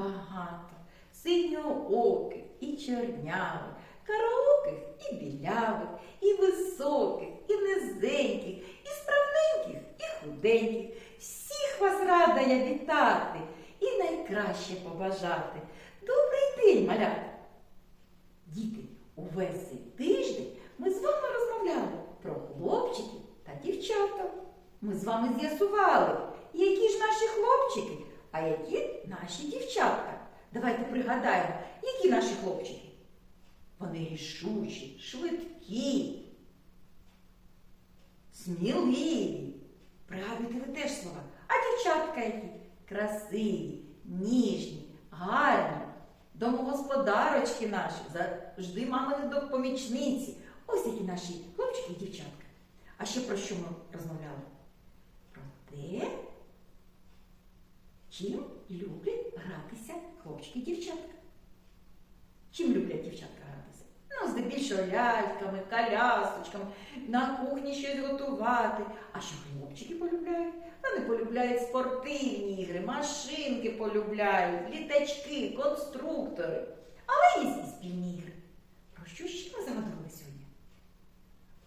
багато, синьооких і чорнявих, караоких і білявих, і високих, і низеньких, і справненьких, і худеньких. Всіх вас рада я вітати і найкраще побажати. Добрий день, малята! Діти, увесь цей тиждень ми з вами розмовляли про хлопчиків та дівчаток. Ми з вами з'ясували, які ж наші хлопчики, а які наші дівчатка. Давайте пригадаємо, які наші хлопчики. Вони рішучі, швидкі, сміливі. Пригадуйте ви теж слова. А дівчатка які? Красиві, ніжні, гарні. Домогосподарочки наші, завжди мамини допомічниці. Ось які наші хлопчики і дівчатка. А ще про що ми розмовляли? Про те, чим люблять гратися хлопчики і дівчатка. Чим люблять дівчатка гратися? Ну, здебільшого ляльками, колясочками, на кухні щось готувати. А що хлопчики полюбляють? Вони полюбляють спортивні ігри, машинки полюбляють, літачки, конструктори. Але є і спільні ігри. Про що ще ми загадували сьогодні?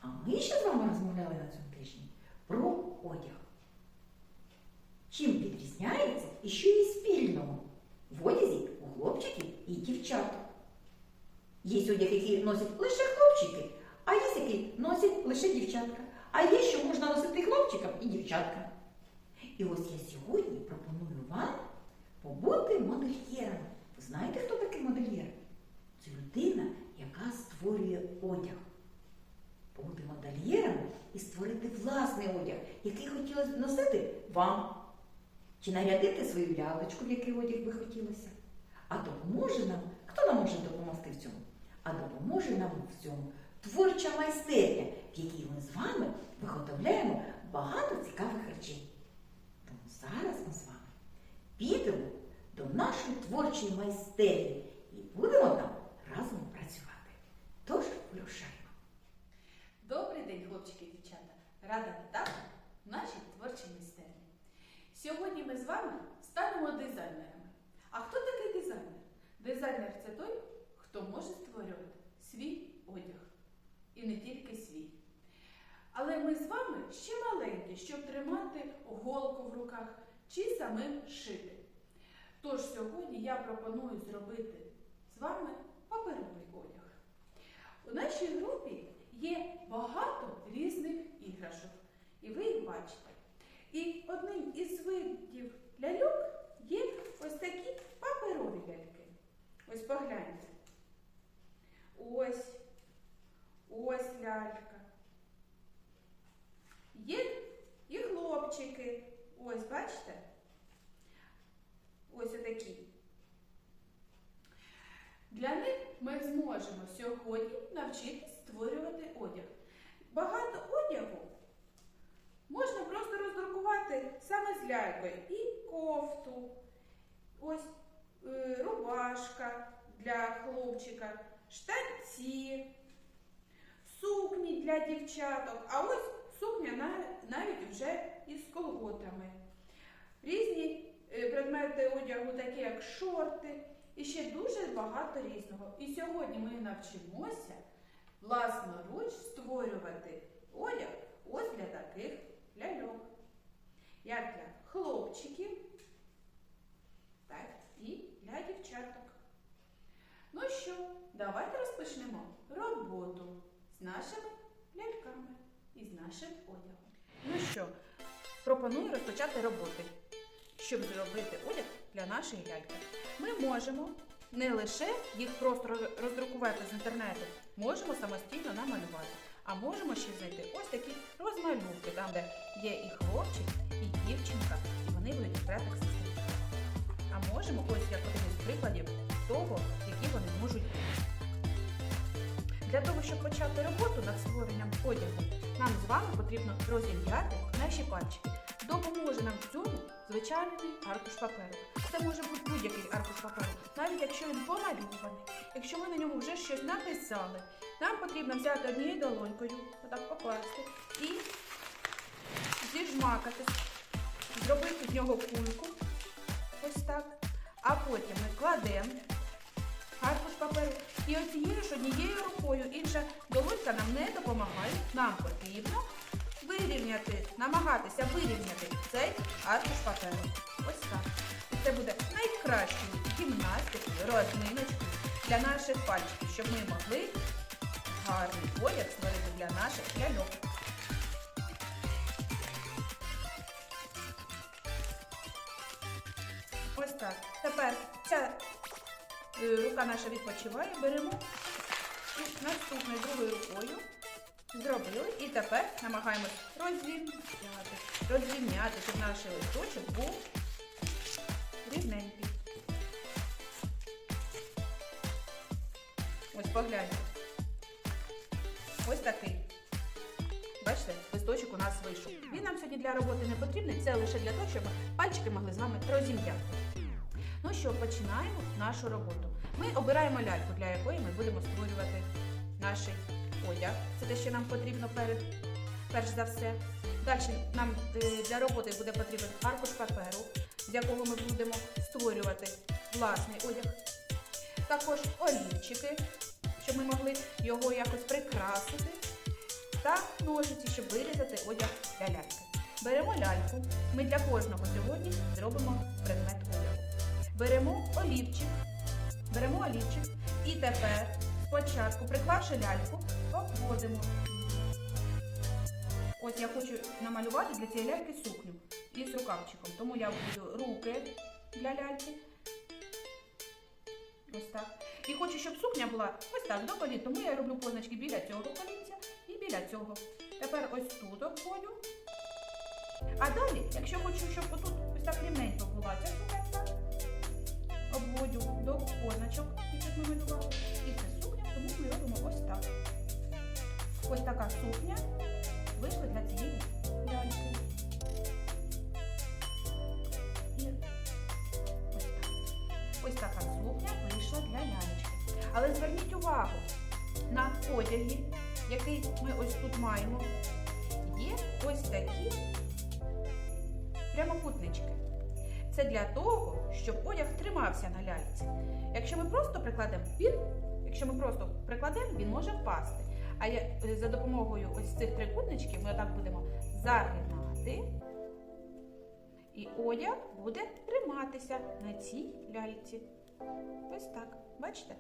А ми ще з вами розмовляли на цьому тижні про одяг. Чим відрізняється і що є спільного в одязі у хлопчиків і дівчаток. Є одяг, який носять лише хлопчики, а є який носять лише дівчатка. А є, що можна носити хлопчикам і дівчаткам. І ось я сьогодні пропоную вам побути модельєром. Ви знаєте, хто такий модельєр? Це людина, яка створює одяг. Побути модельєром і створити власний одяг, який хотілося б носити вам. Чи нарядити свою лялечку, в який одяг би хотілося. А допоможе нам, хто нам може допомогти в цьому? А допоможе нам в цьому творча майстерня, в якій ми з вами виготовляємо багато цікавих речей. Тому зараз ми з вами підемо до нашої творчої майстерні і будемо там разом працювати. Тож вирушаємо. Добрий день, хлопчики і дівчата! Рада вітати в нашій творчій майстерні. Сьогодні ми з вами станемо дизайнерами. А хто такий дизайнер? Дизайнер це той, хто може створювати свій одяг. І не тільки свій. Але ми з вами ще маленькі, щоб тримати голку в руках чи самим шити. Тож сьогодні я пропоную зробити з вами паперовий одяг. У нашій групі є багато різних іграшок, і ви їх бачите. І одним із видів ляльок є ось такі паперові ляльки. Ось погляньте. Ось, ось лялька. Є і хлопчики. Ось, бачите? Ось отакі. Для них ми зможемо сьогодні навчитись створювати одяг. Багато одягу можна просто роздрукувати саме з лялькою. І кофту, ось е, рубашка для хлопчика, штанці, сукні для дівчаток, а ось сукня навіть вже із колготами. Різні е, предмети одягу, такі як шорти, і ще дуже багато різного. І сьогодні ми навчимося власноруч створювати одяг ось для таких ляльок. Як для хлопчиків, так і для дівчаток. Ну що, давайте розпочнемо роботу з нашими ляльками і з нашим одягом. Ну що, пропоную розпочати роботи, щоб зробити одяг для нашої ляльки. Ми можемо не лише їх просто роздрукувати з інтернету, можемо самостійно намалювати. А можемо ще знайти ось такі розмальовки, там, де є і хлопчик, і дівчинка, і вони будуть грати сестрички. А можемо ось як один із прикладів того, які вони можуть бути. Для того, щоб почати роботу над створенням одягу, нам з вами потрібно розім'яти наші пальчики. Допоможе нам в цьому звичайний аркуш паперу. Це може бути будь-який аркуш паперу, навіть якщо він помальований. Якщо ми на ньому вже щось написали, нам потрібно взяти однією долонькою, отак покласти і зіжмакати, зробити з нього кульку, ось так. а потім ми кладемо аркуш паперу. І оцією ж однією рукою інша долонька нам не допомагає. Нам потрібно вирівняти, намагатися вирівняти цей аркуш паперу. Ось так. І це буде найкращою гімнастикою, розминочкою для наших пальчиків, щоб ми могли гарний одяг створити для наших ляльок. Ось так. Тепер ця е, рука наша відпочиває, беремо і наступною другою рукою зробили. І тепер намагаємось розрівняти, розрівняти, щоб наш листочок був рівненький. Ось погляньте. Ось такий. Бачите, листочок у нас вийшов. Він нам сьогодні для роботи не потрібний, це лише для того, щоб пальчики могли з вами розім'яти. Ну що, починаємо нашу роботу. Ми обираємо ляльку, для якої ми будемо створювати наш одяг. Це те, що нам потрібно перед, перш за все. Далі нам е, для роботи буде потрібен аркуш паперу, з якого ми будемо створювати власний одяг. Також олівчики, щоб ми могли його якось прикрасити. Та ножиці, щоб вирізати одяг для ляльки. Беремо ляльку. Ми для кожного сьогодні зробимо предмет одягу. Беремо олівчик. Беремо олівчик. І тепер спочатку, приклавши ляльку, обводимо. Ось я хочу намалювати для цієї ляльки сукню із рукавчиком. Тому я буду руки для ляльки. Ось так. І хочу, щоб сукня була ось так до колін. Тому я роблю позначки біля цього колінця і біля цього. Тепер ось тут обводю. А далі, якщо хочу, щоб отут ось так рівненько була ця сукня, обводю до позначок, які ми малювали. І це тому ми робимо ось так. Ось така сукня вийшла для цієї ляльки. І ось. Ось така сукня вийшла для лялечки. Але зверніть увагу на одягі, який ми ось тут маємо. Є ось такі прямокутнички. Це для того, щоб одяг тримався на ляльці. Якщо ми просто прикладемо він, якщо ми просто прикладемо, він може впасти. А я, е, за допомогою ось цих трикутничків ми отак будемо загинати. І одяг буде триматися на цій ляльці. Ось так. Бачите?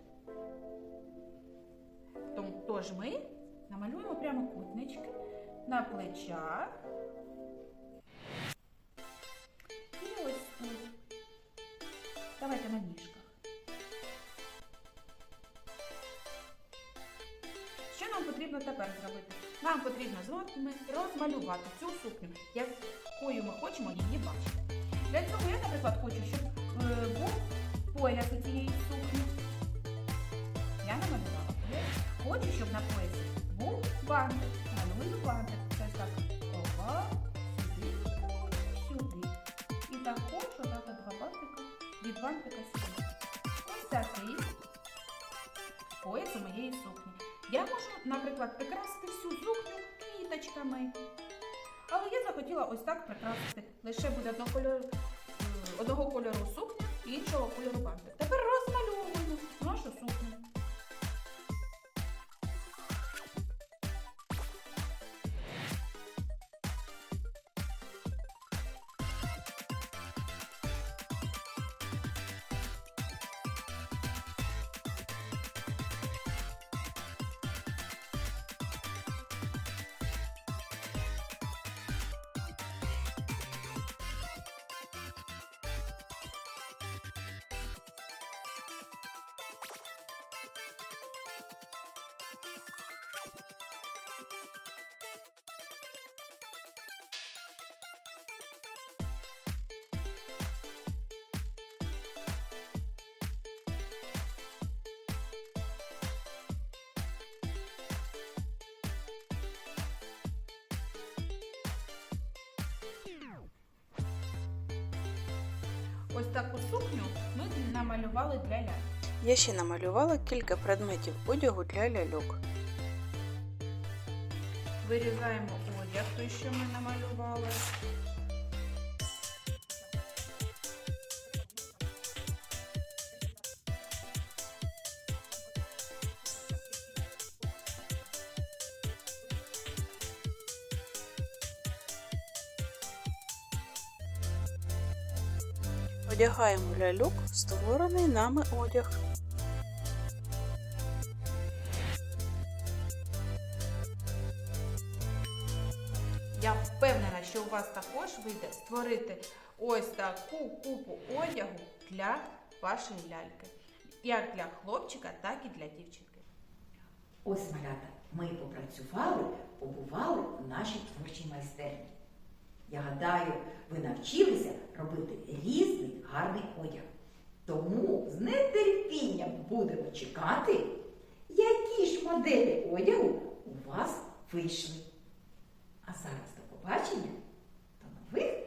Тож ми намалюємо прямокутнички на плечах. І ось тут. Давайте на потрібно тепер зробити? Нам потрібно з вами розмалювати цю сукню, якою ми хочемо її бачити. Для цього я, наприклад, хочу, щоб е, був пояс у цієї сукні. Я намалювала. Хочу, щоб на поясі був бантик. Малюю бантик. Ось так. Опа, сюди, сюди. І також отак от два бантика від бантика сюди. Ось такий пояс у моєї сукні. Я можу, наприклад, прикрасити всю сукню квіточками. Але я захотіла ось так прикрасити. Лише буде одного кольору, е, одного кольору сукня і іншого кольору бантик. Тепер розмальовуємо нашу сукню. Ось таку сукню ми намалювали для ляльок. Я ще намалювала кілька предметів одягу для ляльок. Вирізаємо одяг, той, що ми намалювали. Одягаємо ляльок в створений нами одяг. Я впевнена, що у вас також вийде створити ось таку купу одягу для вашої ляльки. Як для хлопчика, так і для дівчинки. Ось малята, ми попрацювали, побували в нашій творчій майстерні. Я гадаю, ви навчилися робити різний гарний одяг. Тому з нетерпінням будемо чекати, які ж моделі одягу у вас вийшли. А зараз до побачення, до нових!